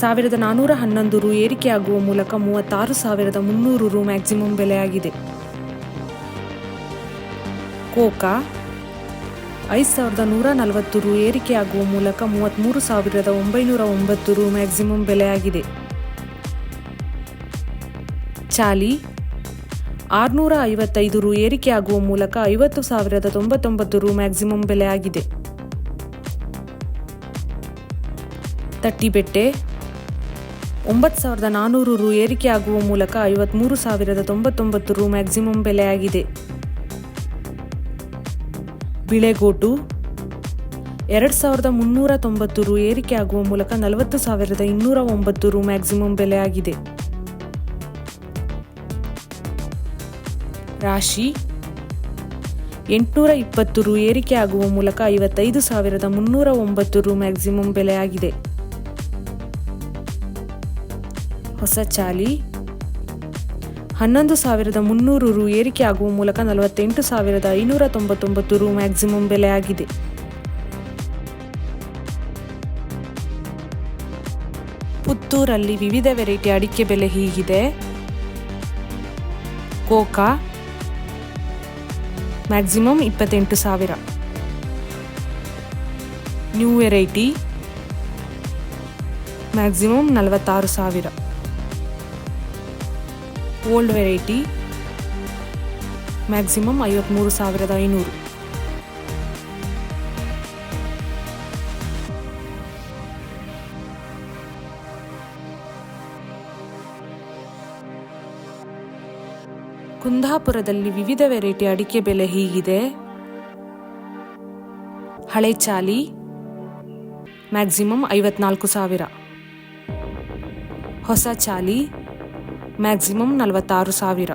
ಸಾವಿರದ ನಾನ್ನೂರ ಹನ್ನೊಂದು ರು ಏರಿಕೆಯಾಗುವ ಮೂಲಕ ಮೂವತ್ತಾರು ಸಾವಿರದ ಮುನ್ನೂರು ರು ಮ್ಯಾಕ್ಸಿಮಮ್ ಬೆಲೆಯಾಗಿದೆ. ಕೋಕಾ, ಐದು ಸಾವಿರದ ನೂರ ನಲವತ್ತು ರು ಏರಿಕೆಯಾಗುವ ಮೂಲಕ ಮೂವತ್ತ್ಮೂರು ಸಾವಿರದ ಒಂಬೈನೂರ ಒಂಬತ್ತು ರು ಮ್ಯಾಕ್ಸಿಮಮ್ ಬೆಲೆಯಾಗಿದೆ. ಚಾಲಿ, ಆರುನೂರ ಐವತ್ತೈದು ರು ಏರಿಕೆಯಾಗುವ ಮೂಲಕ ಐವತ್ತು ಸಾವಿರದ ತೊಂಬತ್ತೊಂಬತ್ತು ರು ಮ್ಯಾಕ್ಸಿಮಮ್ ಬೆಲೆಯಾಗಿದೆ. ತಟ್ಟಿಬೆಟ್ಟೆ ಒಂಬತ್ತು ಸಾವಿರದ ನಾನ್ನೂರು ರು ಏರಿಕೆಯಾಗುವ ಮೂಲಕ ಐವತ್ಮೂರು ಸಾವಿರದ ತೊಂಬತ್ತೊಂಬತ್ತು ರು ಮ್ಯಾಕ್ಸಿಮಮ್ ಬೆಲೆಯಾಗಿದೆ. ಬಿಳೆಗೋಟು, ಎರಡು ಸಾವಿರದ ಮುನ್ನೂರ ತೊಂಬತ್ತು ರು ಏರಿಕೆಯಾಗುವ ಮೂಲಕ ನಲವತ್ತು ಸಾವಿರದ ಇನ್ನೂರ ಒಂಬತ್ತು ರು ಮ್ಯಾಕ್ಸಿಮಮ್ ಬೆಲೆಯಾಗಿದೆ. ರಾಶಿ, ಎಂಟುನೂರ ಇಪ್ಪತ್ತು ರು ಏರಿಕೆಯಾಗುವ ಮೂಲಕ ಐವತ್ತೈದು ಸಾವಿರದ ಮುನ್ನೂರ ಒಂಬತ್ತು ರು ಮ್ಯಾಕ್ಸಿಮಮ್ ಬೆಲೆಯಾಗಿದೆ. ಹೊಸ ಚಾಲಿ. ಹನ್ನೊಂದು ಸಾವಿರದ ಮುನ್ನೂರು ರು ಏರಿಕೆಯಾಗುವ ಮೂಲಕ ನಲವತ್ತೆಂಟು ಸಾವಿರದ ಐನೂರ ತೊಂಬತ್ತೊಂಬತ್ತು ರು ಮ್ಯಾಕ್ಸಿಮಮ್ ಬೆಲೆಯಾಗಿದೆ ಪುತ್ತೂರಲ್ಲಿ ವಿವಿಧ ವೆರೈಟಿ ಅಡಿಕೆ ಬೆಲೆ ಹೀಗಿದೆ. ಕೋಕಾ ಮ್ಯಾಕ್ಸಿಮಮ್ ಇಪ್ಪತ್ತೆಂಟು ಸಾವಿರ. ನ್ಯೂ ವೆರೈಟಿ ಮ್ಯಾಕ್ಸಿಮಮ್ ನಲವತ್ತಾರು ಸಾವಿರ. ಓಲ್ಡ್ ವೆರೈಟಿ, ಮ್ಯಾಕ್ಸಿಮಮ್ ಐವತ್ತ್ಮೂರು ಸಾವಿರದ ಐನೂರು. ಕುಂದಾಪುರದಲ್ಲಿ ವಿವಿಧ ವೆರೈಟಿ ಅಡಿಕೆ ಬೆಲೆ ಹೀಗಿದೆ. ಹಳೆ ಚಾಲಿ, ಮ್ಯಾಕ್ಸಿಮಮ್ ಐವತ್ನಾಲ್ಕು ಸಾವಿರ. ಹೊಸ ಚಾಲಿ ಮ್ಯಾಕ್ಸಿಮಮ್ ನಲವತ್ತಾರು ಸಾವಿರ.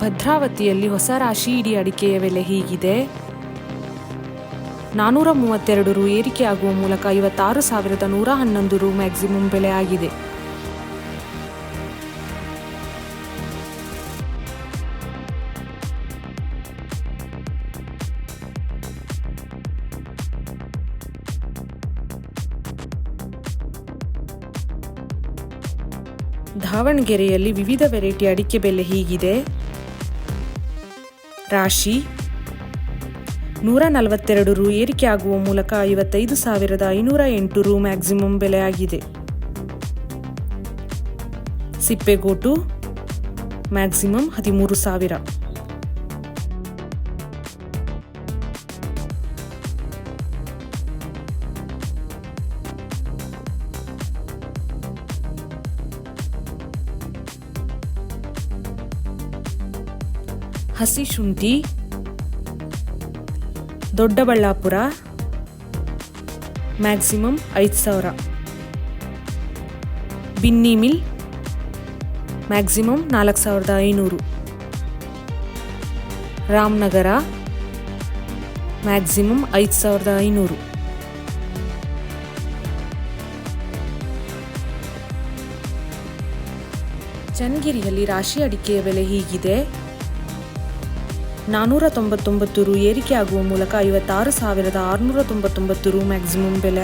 ಭದ್ರಾವತಿಯಲ್ಲಿ ಹೊಸ ರಾಶಿ ಇಡೀ ಅಡಿಕೆಯ ಬೆಲೆ ಹೀಗಿದೆ. ನಾನೂರ ಮೂವತ್ತೆರಡು ರು ಏರಿಕೆಯಾಗುವ ಮೂಲಕ ಐವತ್ತಾರು ಸಾವಿರದ ನೂರ ಹನ್ನೊಂದು ರು ಮ್ಯಾಕ್ಸಿಮಮ್ ಬೆಲೆ ಆಗಿದೆ. ದಾವಣಗೆರೆಯಲ್ಲಿ ವಿವಿಧ ವೆರೈಟಿ ಅಡಿಕೆ ಬೆಲೆ ಹೀಗಿದೆ. ರಾಶಿ ನೂರ ನಲವತ್ತೆರಡು ರು ಏರಿಕೆಯಾಗುವ ಮೂಲಕ ಐವತ್ತೈದು ಸಾವಿರದ ಐನೂರ ಎಂಟು ರು ಮ್ಯಾಕ್ಸಿಮಮ್ ಬೆಲೆಯಾಗಿದೆ ಸಿಪ್ಪೆಗೋಟು ಮ್ಯಾಕ್ಸಿಮಮ್ ಹದಿಮೂರು ಸಾವಿರ. ಹಸಿ ಶುಂಠಿ ದೊಡ್ಡಬಳ್ಳಾಪುರ ಮ್ಯಾಕ್ಸಿಮಮ್ ಐದು ಸಾವಿರ. ಬಿನ್ನಿ ಮಿಲ್ ಮ್ಯಾಕ್ಸಿಮಮ್ ನಾಲ್ಕು ಸಾವಿರದ ಐನೂರು. ರಾಮನಗರ ಮ್ಯಾಕ್ಸಿಮಮ್ ಐದು ಸಾವಿರದ ಐನೂರು. ಚನ್ನಗಿರಿಯಲ್ಲಿ ರಾಶಿ ಅಡಿಕೆಯ ಬೆಲೆ ಹೀಗಿದೆ. ನಾನ್ನೂರ ತೊಂಬತ್ತೊಂಬತ್ತು ರು ಏರಿಕೆಯಾಗುವ ಮೂಲಕ ಐವತ್ತಾರು ಸಾವಿರದ ಆರುನೂರ ತೊಂಬತ್ತೊಂಬತ್ತು ರು ಮ್ಯಾಕ್ಸಿಮಮ್ ಬೆಲೆ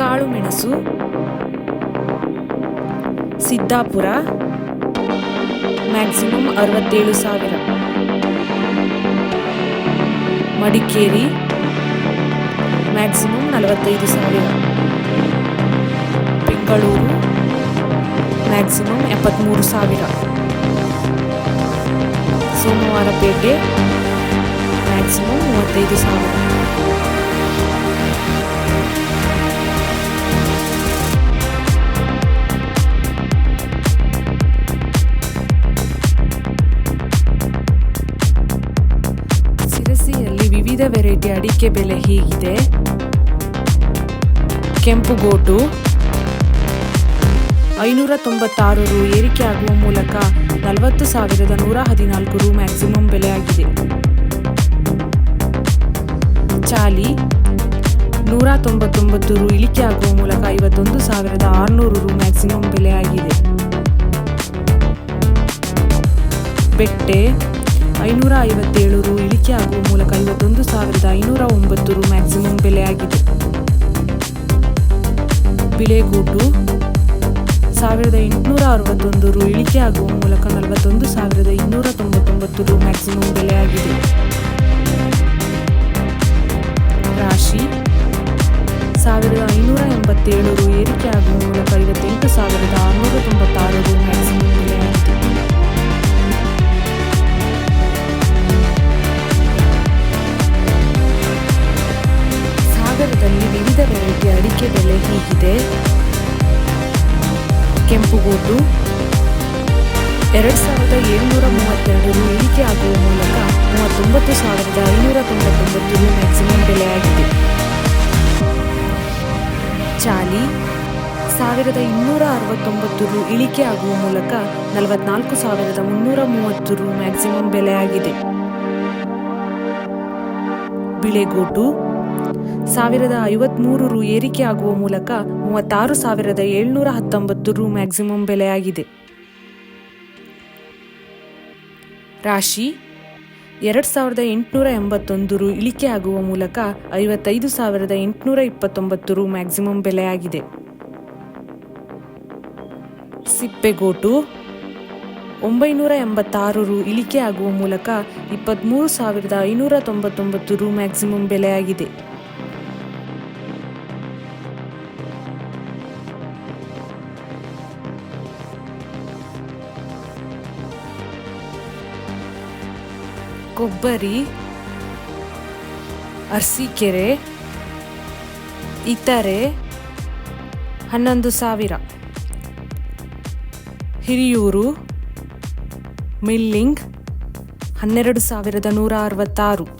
ಕಾಳು ಮೆಣಸು, ಸಿದ್ದಾಪುರ ಮ್ಯಾಕ್ಸಿಮಮ್ ಅರವತ್ತೇಳು ಸಾವಿರ. ಮಡಿಕೇರಿ ಮ್ಯಾಕ್ಸಿಮಮ್ ನಲವತ್ತೈದು ಸಾವಿರ. ಬೆಂಗಳೂರು ಮ್ಯಾಕ್ಸಿಮಮ್ ಎಪ್ಪತ್ತ್ಮೂರು ಸಾವಿರ. ಸೋಮವಾರಪೇಟೆ ಮ್ಯಾಕ್ಸಿಮಮ್ ಮೂವತ್ತೈದು ಸಾವಿರ. ವೆರೈಟಿ ಅಡಿಕೆ ಬೆಲೆ ಹೀಗಿದೆ. ಕೆಂಪುಗೋಟು ಐನೂರ ತೊಂಬತ್ತಾರು ರು ಏರಿಕೆ ಆಗುವ ಮೂಲಕ ನಲವತ್ತು ಸಾವಿರದ ನೂರ ಹದಿನಾಲ್ಕು ರು ಮ್ಯಾಕ್ಸಿಮಮ್ ಬೆಲೆಯಾಗಿದೆ. ಚಾಲಿ. ನೂರ ತೊಂಬತ್ತೊಂಬತ್ತು ರು ಇಳಿಕೆ ಆಗುವ ಮೂಲಕ ಐವತ್ತೊಂದು ಸಾವಿರದ ಆರುನೂರು ರು ಮ್ಯಾಕ್ಸಿಮಮ್ ಬೆಲೆಯಾಗಿದೆ. ಬೆಟ್ಟೆ. ಐನೂರ ಐವತ್ತೇಳು ರು ಇಳಿಕೆ ಆಗುವ ಮೂಲಕ ಐವತ್ತೊಂದು ಸಾವಿರದ ಐನೂರ ಒಂಬತ್ತು ರು ಮ್ಯಾಕ್ಸಿಮಮ್ ಬೆಲೆಯಾಗಿದೆ. ಬಿಳೆಗೂಟು ಸಾವಿರದ ಎಂಟುನೂರ ಅರವತ್ತೊಂದು ರು ಇಳಿಕೆ ಆಗುವ ಮೂಲಕ ನಲವತ್ತೊಂದು ಸಾವಿರದ ಇನ್ನೂರ ತೊಂಬತ್ತೊಂಬತ್ತು ರು ಮ್ಯಾಕ್ಸಿಮಮ್ ಬೆಲೆಯಾಗಿದೆ. ರಾಶಿ ಸಾವಿರದ ಐನೂರ ಎಂಬತ್ತೇಳು ರು ಏರಿಕೆ ಆಗುವ ಮೂಲಕ ಐವತ್ತೆಂಟು ಸಾವಿರದ ಆರುನೂರ ತೊಂಬತ್ತಾರು ರು ಏಳುನೂರ ಮೂವತ್ತೆರಡು ಇಳಿಕೆ ಆಗುವ ಮೂಲಕ ಮೂವತ್ತೊಂಬತ್ತು ಸಾವಿರದ ಐನೂರ ತೊಂಬತ್ತೊಂಬತ್ತು ರು ಮ್ಯಾಕ್ಸಿಮಮ್ ಬೆಲೆಯಾಗಿದೆ ಚಾಲಿ, ಸಾವಿರದ ಇನ್ನೂರ ಅರವತ್ತೊಂಬತ್ತು ರು ಇಳಿಕೆ ಆಗುವ ಮೂಲಕ ನಲವತ್ನಾಲ್ಕು ಸಾವಿರದ ಮುನ್ನೂರ ಮೂವತ್ತು ರು ಮ್ಯಾಕ್ಸಿಮಮ್ ಬೆಲೆಯಾಗಿದೆ ಬಿಳೆಗೋಟು, ಸಾವಿರದ ಐವತ್ಮೂರು ರು ಏರಿಕೆ ಆಗುವ ಮೂಲಕ ಮೂವತ್ತಾರು ಸಾವಿರದ ಏಳ್ನೂರ ಹತ್ತೊಂಬತ್ತು ರು ಮ್ಯಾಕ್ಸಿಮಮ್ ಬೆಲೆಯಾಗಿದೆ ರಾಶಿ ಎರಡು ಸಾವಿರದ ಎಂಟುನೂರ ಎಂಬತ್ತೊಂದು ರು ಇಳಿಕೆ ಆಗುವ ಮೂಲಕ ಐವತ್ತೈದು ಸಾವಿರದ ಎಂಟುನೂರ ಇಪ್ಪತ್ತೊಂಬತ್ತು ರು ಮ್ಯಾಕ್ಸಿಮಮ್ ಬೆಲೆಯಾಗಿದೆ. ಸಿಪ್ಪೆಗೋಟು ಒಂಬೈನೂರ ಎಂಬತ್ತಾರು ರು ಇಳಿಕೆ ಆಗುವ ಮೂಲಕ ಇಪ್ಪತ್ತ್ಮೂರು ಸಾವಿರದ ಐನೂರ ತೊಂಬತ್ತೊಂಬತ್ತು ರು ಮ್ಯಾಕ್ಸಿಮಮ್ ಬೆಲೆಯಾಗಿದೆ. ಕೊಬ್ಬರಿ ಅರಸೀಕೆರೆ ಇತರೆ ಹನ್ನೊಂದು ಸಾವಿರ. ಹಿರಿಯೂರು ಮಿಲ್ಲಿಂಗ್ ಹನ್ನೆರಡು ಸಾವಿರದ ನೂರ ಅರವತ್ತಾರು.